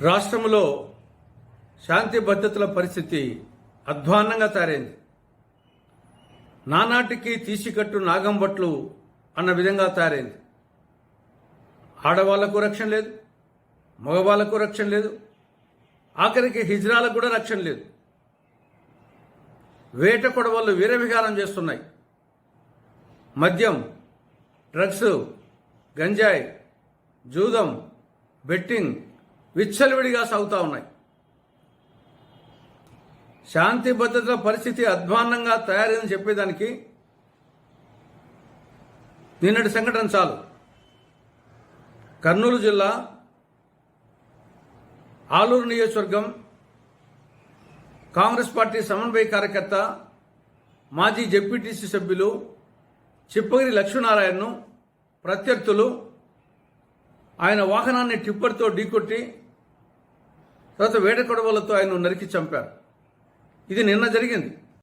రాష్ట్రంలో శాంతి భద్రతల పరిస్థితి అధ్వాన్నంగా తయారైంది. నానాటికి తీసికట్టు నాగంబట్లు అన్న విధంగా తయారైంది. ఆడవాళ్ళకు రక్షణ లేదు మగవాళ్ళకు రక్షణ లేదు ఆఖరికి హిజ్రాలకు కూడా రక్షణ లేదు. వేట కొడవళ్ళు వీరవిహారం చేస్తున్నాయి. మద్యం డ్రగ్స్ గంజాయి జూదం బెట్టింగ్ విచ్చలవిడిగా సాగుతూ ఉన్నాయి. శాంతి భద్రతల పరిస్థితి అధ్వాన్నంగా తయారైందని చెప్పేదానికి నిన్నటి సంఘటన చాలు. కర్నూలు జిల్లా ఆలూరు నియోజకవర్గం కాంగ్రెస్ పార్టీ సమన్వయ కార్యకర్త మాజీ జెడ్పీటీసీ సభ్యులు చిప్పగిరి లక్ష్మీనారాయణను ప్రత్యర్థులు ఆయన వాహనాన్ని టిప్పర్తో ఢీకొట్టి తర్వాత వేట కొడవలతో ఆయన నరికి చంపారు. ఇది నిన్న జరిగింది.